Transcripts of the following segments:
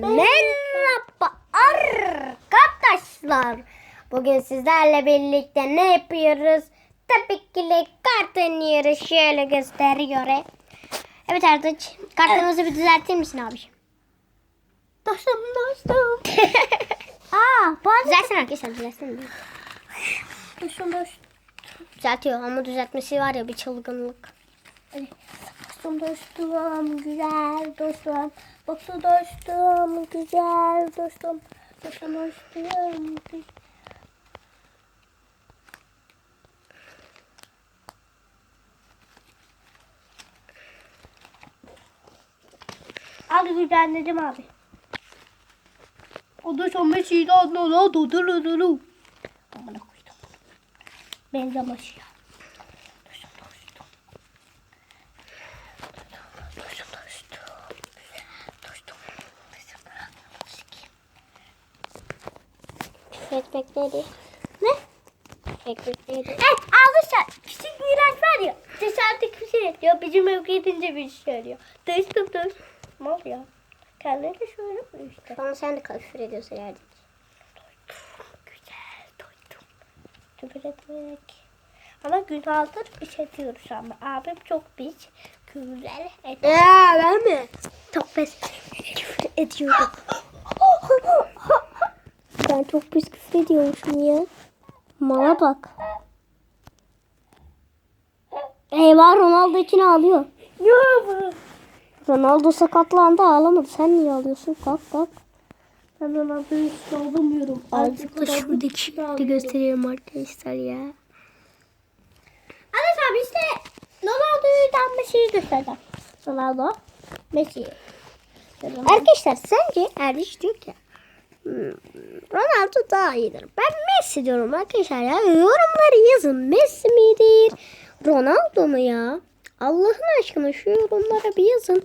Merhaba arkadaşlar. Bugün sizlerle birlikte ne yapıyoruz? Tabii ki de kart oynuyoruz. Şöyle gösteriyor. Evet Ertuğrul. Kartımızı bir düzeltir misin abi? Dostum dostum. Aa, bana... Düzelsin arkadaşlar düzelsin. Dostum dostum. Düzeltiyor ama düzeltmesi var ya bir çılgınlık. Dostum dostum. Güzel dostum. Dostum dostum. Güzel dostum. Dostum dostum. Abi güzelledim abi. O da sonra şeyde anlıyor. Duduruduru. Amına koydum. Benzemiş ya. Dostum dostum. Dostum dostum. Dostum. Ekmek neydi? Ne? Ekmek neydi? Evet arkadaşlar küçük Miraç var ya dışarıda küfür ediyor. Bizim eve gidince bir şey söylüyor. Dostum dostum. Ne oluyor? Kendine de şöyle mi işte? Bana sen de küfür ediyorsun yani. Güzel doydum. Küfür etmek. Ama günahdır işletiyoruz ama. Abim çok pis küfürler eder. Ya ben mi? Çok küfür ediyorum. Ben çok pis küfür ediyormuşum ya. Mala bak. Eyvah Ronaldo için ağlıyor. Yok. Ronaldo sakatlandı ağlamadı. Sen niye ağlıyorsun? Kalk kalk. Ben ona hiç ağlamıyorum. Azıcık da şuradaki şekli gösteriyorum arkadaşlar ya. Arkadaşlar biz de Ronaldo'dan Messi'yi göstereceğim. Ronaldo, Messi. Arkadaşlar sence Erdiş diyor ki "Hmm, Ronaldo daha iyidir. Ben Messi diyorum arkadaşlar ya. Yorumları yazın. Messi midir? Ronaldo mu ya? Allah'ın aşkına şu yorumlara bir yazın.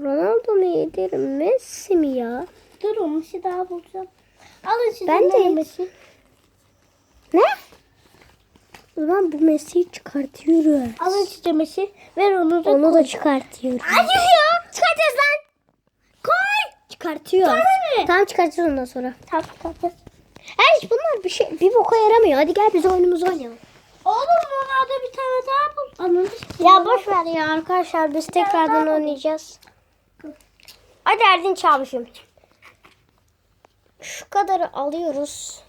Ronaldo mu iyidir? Messi mi ya? Dur Messi daha bulacağım. Alın size Ben de- Messi. Ne? Ulan bu Messi'yi çıkartıyorum. Alın size Messi. Ver onu da Onu da çıkartıyorum. Hayır ya. Çıkartacağız lan. Koy. Çıkartıyor. Tamam çıkartacağız ondan sonra. Tamam tamam. Her bunlar bir şey bir boka yaramıyor. Hadi gel biz oyunumuzu oynayalım. Oğlum Ronaldo bir tane daha bul. Anladın Ya boş ver ya arkadaşlar biz tekrardan oynayacağız. Hadi Erdinç abişim. Şu kadarı alıyoruz.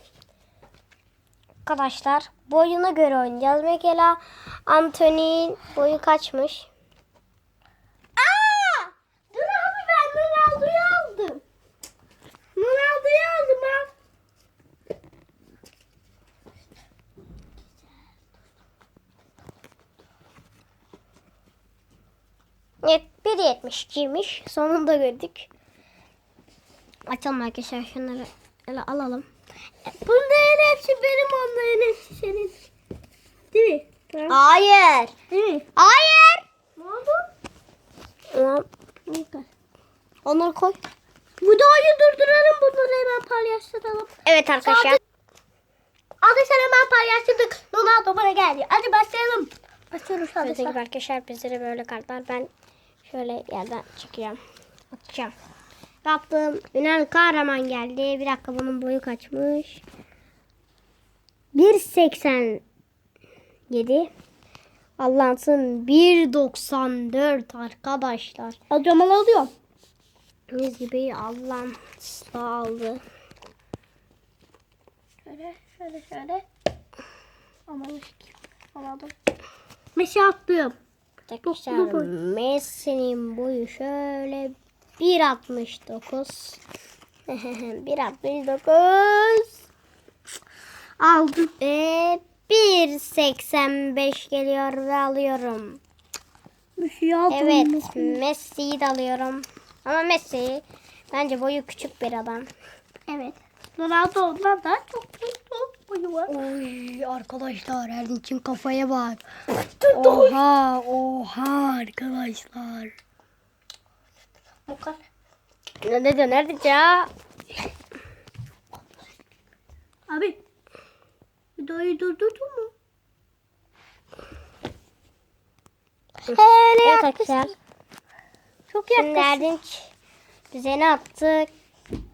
Arkadaşlar boyuna göre oynayacağız. Mesela Anthony'nin boyu kaçmış? Aa! Dur abi ben Ronaldo'yu aldım. Ronaldo'yu aldım ha. Evet 1.72'ymiş. Sonunda gördük. Açalım arkadaşlar şunları öyle alalım. Bunların hepsi benim onların hepsi senin. Değil mi? Tamam. Hayır. Değil mi? Hayır. Ne oldu? Onları koy. Videoyu durduralım bunları hemen paylaştıralım. Evet arkadaşlar. Arkadaşlar hemen paylaştırdık. Ronaldo bana geldi. Hadi başlayalım. Başlıyoruz Gördüğünüz arkadaşlar. arkadaşlar bizlere böyle kartlar. Ben şöyle yerden çekeceğim. Atacağım. Yaptım. Ünal Kahraman geldi. Bir dakika bunun boyu kaçmış. 1.87 Allah'ın 1.94 arkadaşlar. Alıyorum alıyorum. Biz gibi Allah'ım aldı. Şöyle şöyle şöyle. Aman Ronaldo. Messi attım. Arkadaşlar. Messi'nin boyu şöyle 1.69 1.69 Aldım. ve 1.85 geliyor ve alıyorum. Aldım. Evet Messi'yi de alıyorum. Ama Messi bence boyu küçük bir adam. Evet. Ronaldo ondan daha çok var. Oy arkadaşlar Erdinç'in kafaya bak. Oha oha arkadaşlar. Ne dedi nerede ya? Abi. Videoyu durdurdun mu? Evet arkadaşlar. Çok Şimdi yaklaşık. Erdinç Bize ne attı?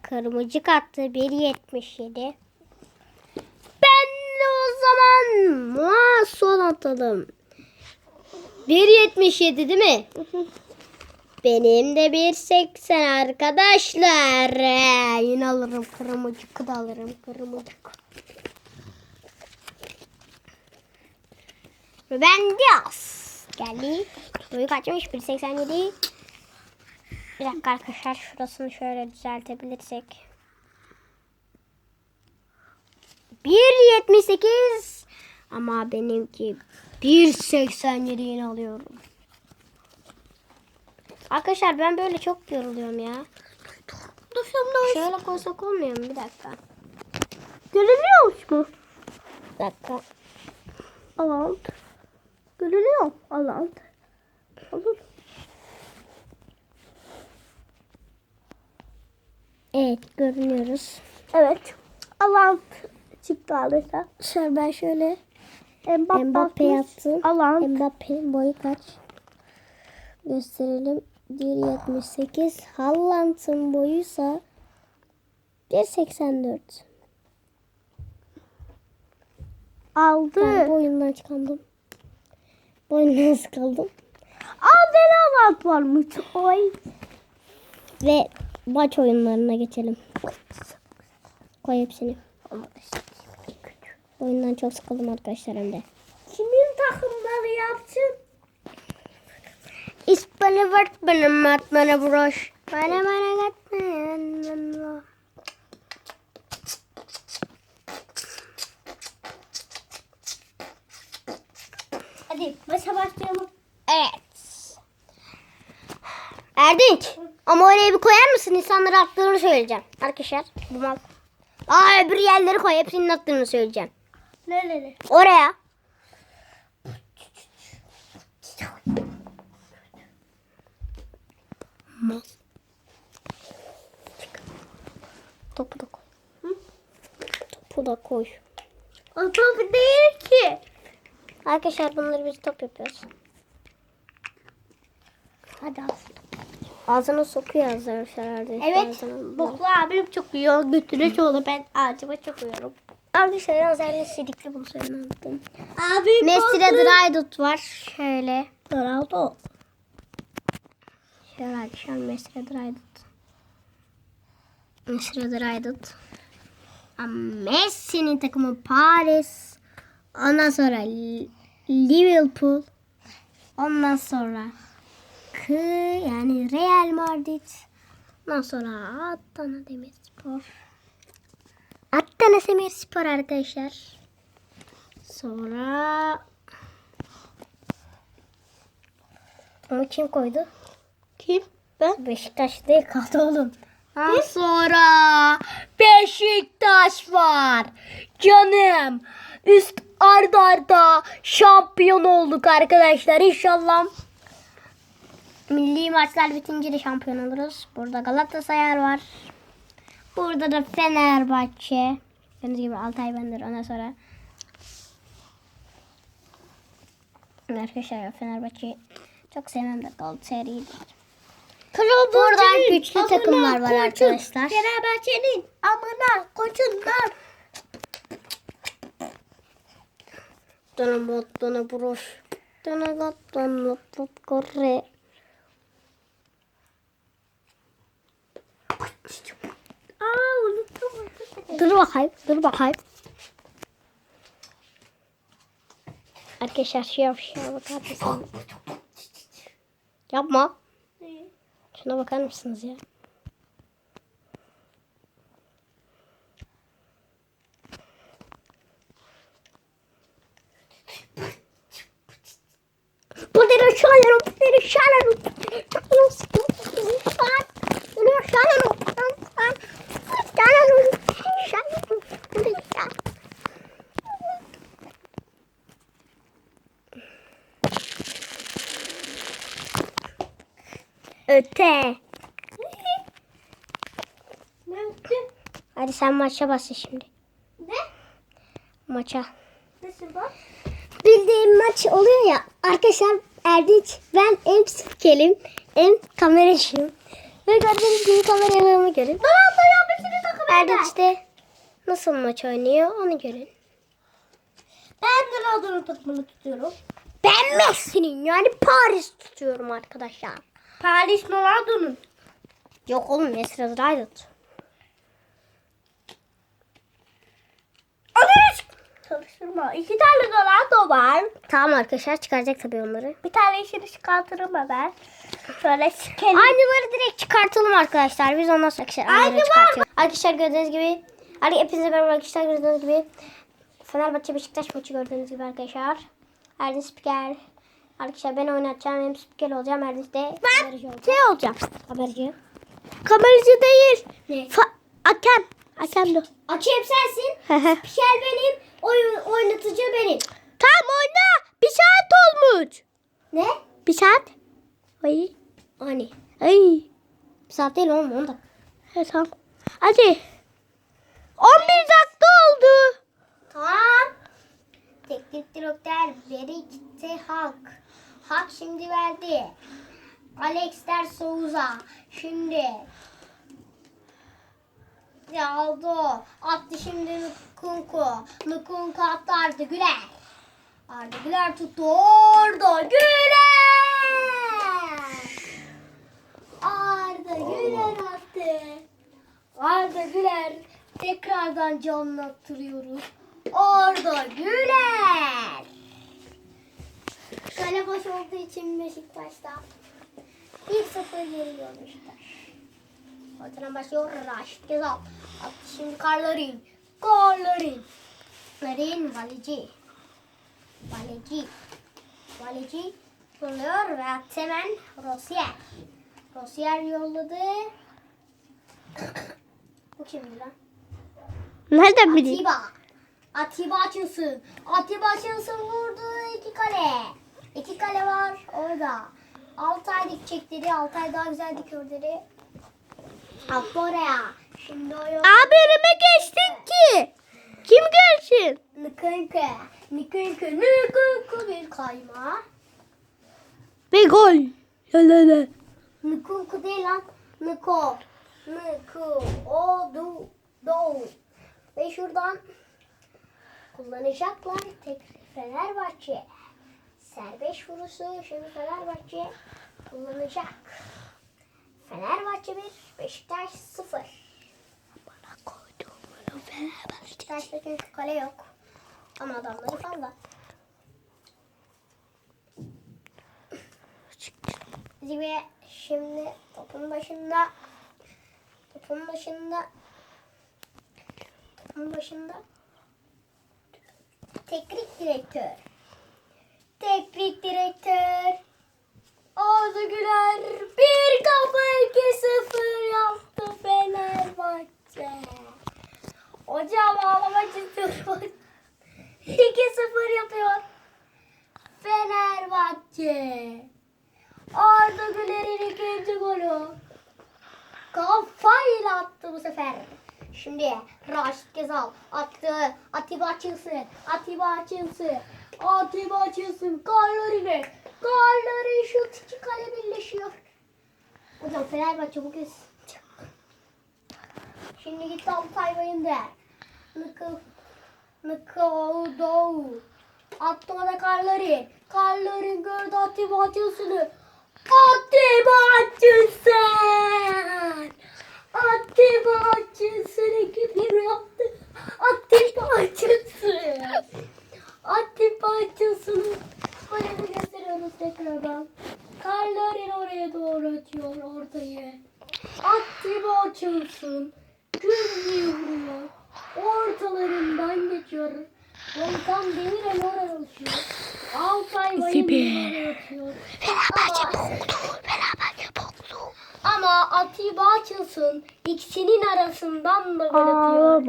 Kırmızı attı. 1.77. Zaman mua son atalım. 1.77 değil mi? Benim de 1.80 arkadaşlar. Ee, Yine alırım kırmızı da alırım kırmızı. Ben Diaz. Geldi. Boyu kaçmış? 1.87. Bir dakika arkadaşlar şurasını şöyle düzeltebilirsek. 1.78 ama benimki 1.87 yine alıyorum. Arkadaşlar ben böyle çok yoruluyorum ya. Şöyle koysak olmuyor mu? Bir dakika. Görünüyor mu? Bir dakika. Al alt. Görünüyor. Al alt. Olur. Evet görünüyoruz. Evet. Al alt. Çıktı alırsa. Şöyle ben şöyle Mbappe, Mbappe yaptım. Al alt. Mbappe'nin boyu kaç? Gösterelim. 1.78. Haaland'ın boyuysa 1.84. Aldı. Ben bu oyundan çıkandım. Bu oyundan sıkıldım. Aa ben al alt varmış. Oy. Ve maç oyunlarına geçelim. Koy hepsini. Bu oyundan çok sıkıldım arkadaşlar hem de. Kimin takımları yapsın? İspanya vart benim atmana broş. Bana bana katma. Hadi başa başlayalım. Evet. Erdinç. Ama oraya bir koyar mısın? İnsanlara attığını söyleyeceğim. Arkadaşlar bu mal. Aa öbür yerleri koy. Hepsinin attığını söyleyeceğim. Nerede? Oraya. Mal. Topu da koy. Topu da koy. O top değil ki. Arkadaşlar bunları biz top yapıyoruz. Hadi al. Ağzına sokuyor arkadaşlar. Evet. Ağzına- Boklu abim çok uyuyor. Götüne çoğulu. Ben ağacıma çok uyuyorum. Arkadaşlar yalnız Erdinç sidikli bunu söylemedim. Abi Messi'de Drydut var. Şöyle. Ronaldo. Şöyle arkadaşlar Messi'de Drydut. Messi'de Drydut. Ama Messi'nin takımı Paris. Ondan sonra Li- Liverpool. Ondan sonra Kı yani Real Madrid. Ondan sonra Adana Demirspor. Adana Demirspor arkadaşlar. Sonra Onu kim koydu? Kim? Ben. Beşiktaş değil kaldı oğlum. Ondan sonra Beşiktaş var. Canım. Üst arda arda şampiyon olduk arkadaşlar. İnşallah milli maçlar bitince de şampiyon oluruz. Burada Galatasaray var. Burada da Fenerbahçe. Gördüğünüz gibi Altay Bender ondan sonra Arkadaşlar Fenerbahçe'yi çok sevmem de Galatasaray'ı Kral Buradan güçlü takımlar var arkadaşlar. Fenerbahçe'nin amına koçundan. Dona bot, dona broş. Dona gat, dona bot, korre. Dur bakayım, dur bakayım. Arkadaşlar şu yavşağa bakar mısınız? Yapma. Şuna bakar mısınız ya? Bunları şalarım, bunları şalarım. Bunları şalarım. Şalarım. Şalarım. Bunları şalarım. Öte. Nerede? Hadi sen maça başla şimdi. Ne? Maça. Nasıl bak? Bildiğim maç oluyor ya. Arkadaşlar Erdinç ben hem spikerim hem kameracıyım. Ve gördüğünüz gibi kameralarımı görün. Ronaldo yapmışsınız takım Erdinç de nasıl maç oynuyor onu görün. Ben Ronaldo'nun takımını tutuyorum. Ben Messi'nin yani Paris tutuyorum arkadaşlar. Paris Ronaldo'nun. Yok oğlum Messi United. Çalıştırma. İki tane Ronaldo var. Tamam arkadaşlar çıkaracak tabii onları. Bir tane işini çıkartırım hemen. Şöyle sikelim. Aynıları direkt çıkartalım arkadaşlar. Biz ondan sonra arkadaşlar Aynı aynıları var çıkartıyoruz. Arkadaşlar gördüğünüz gibi Hadi hepinize merhaba arkadaşlar gördüğünüz gibi Fenerbahçe Beşiktaş maçı gördüğünüz gibi arkadaşlar. Erdinç spiker. Arkadaşlar ben oynatacağım. Hem spiker olacağım. Erdinç de haberci olacak. Şey olacağım. Haberci. Kameracı değil. Ne? Fa- Akem. Akem de. Hakem sensin. Spiker benim. Oyun, oynatıcı benim. tamam oyna. Bir saat olmuş. Ne? Bir saat. Ay. Hani? Ay. Bir saat değil oğlum 10 dakika. Evet, tamam. Hadi. 11 dakika oldu. Tamam. Teknik direktör veri gitti Hak. Hak şimdi verdi. Alex der Souza. Şimdi. Aldo. Attı şimdi Nukunku. Nukunku attı Arda Güler. Arda Güler tuttu. Orada Güler. Arda Güler attı. Arda Güler tekrardan canlattırıyoruz. Arda Güler. Kale boş olduğu için Beşiktaş'ta 1-0 geliyor Beşiktaş. Ortadan başlıyor Raşit Gezal. Attı şimdi Karlarin. Karlarin. Larin Valeci. Valeci. Valeci yolluyor ve attı hemen Rosier. Rosier yolladı. Bu kimdi lan? Nereden bileyim? Atiba. Atiba açılsın. Atiba açılsın vurdu iki kale. İki kale var orada. Altay dikecek dedi. Altay daha güzel dikiyor Attı oraya. Şimdi o yok. Abi önüme geçtin ki. Kim gelsin? Nıkınkı. Nıkınkı. Nıkınkı bir kayma. Ve gol. Yalala. Nıkınkı değil lan. Nıko. Nıkı. O. Du. Do. Ve şuradan kullanacaklar. Tek Fenerbahçe. Serbest vuruşu şimdi Fenerbahçe kullanacak. Fenerbahçe 1, Beşiktaş 0. Bana koydum. Fenerbahçe. Beşiktaş'ta çünkü kale yok. Ama adamları fazla. Zibe şimdi topun başında topun başında topun başında teknik direktör teknik direktör Arda Güler bir kafa 2-0 yaptı Fenerbahçe. Hocam ağlamak istiyorum. 2-0 yapıyor. Fenerbahçe. Arda Güler'in ikinci golü. Kafayla attı bu sefer. Şimdi Raşit Gezal attı. Atiba açılsın. Atiba açılsın. Atiba açılsın. Karlarine. Karları şu iki kale birleşiyor. Hocam Fenerbahçe bugün Şimdi gitti Altay Bayındır. Nıkı Nıkı Doğu. Attı ona karları. Karların gördü Atiba açılsını. Atiba açılsın. Atiba açılsın. İki bir yaptı. Atiba açılsın. Atiba açılsın. Böyle gösteriyoruz tekrardan. Karların oraya doğru atıyor ortayı. Atiba açılsın. Gürlüğü vuruyor. Ortalarından geçiyor. Volkan Demirel oraya uçuyor. Altay Bayındır oraya atıyor. Fenerbahçe boktu. Fenerbahçe boktu. Ama Atiba açılsın. İkisinin arasından da gol atıyor.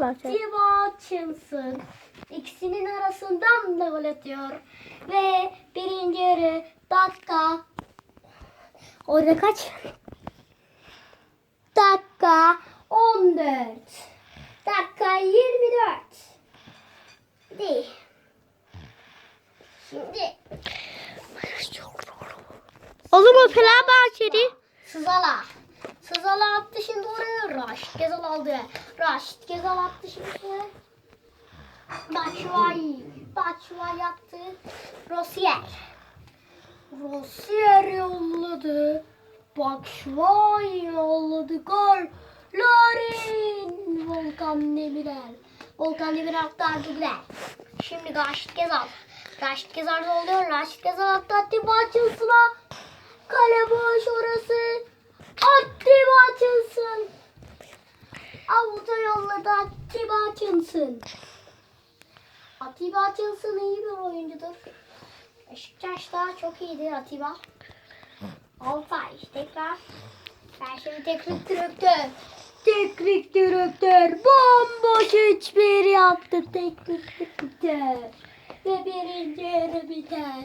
Atiba açılsın. İkisinin arasından da gol atıyor. Ve birinci yarı dakika. Orada kaç? Dakika 14. Dakika 24. Değil. Şimdi Oğlum o Fenerbahçeli. Sızala. Raşit Gezal aldı. Raşit Gezal attı şimdi. Batshuayi. Batshuayi yaptı. Rosier. Rosier yolladı. Batshuayi yolladı. Gol. Lorin. Volkan Demirel. Volkan Demirel aktardı güzel. Şimdi Raşit Gezal. Raşit Gezal oluyor. Raşit Gezal. Atiba açılsına. Kale boş orası. Atiba açılsın. Avuta yolladı. Atiba açılsın. Atiba açılsın iyi bir oyuncudur. Beşiktaş'ta çok iyidir Atiba. Altay tekrar. Ben şimdi teknik direktör. Teknik direktör bomboş hiçbir yaptı teknik direktör. Ve birinci yarı biter.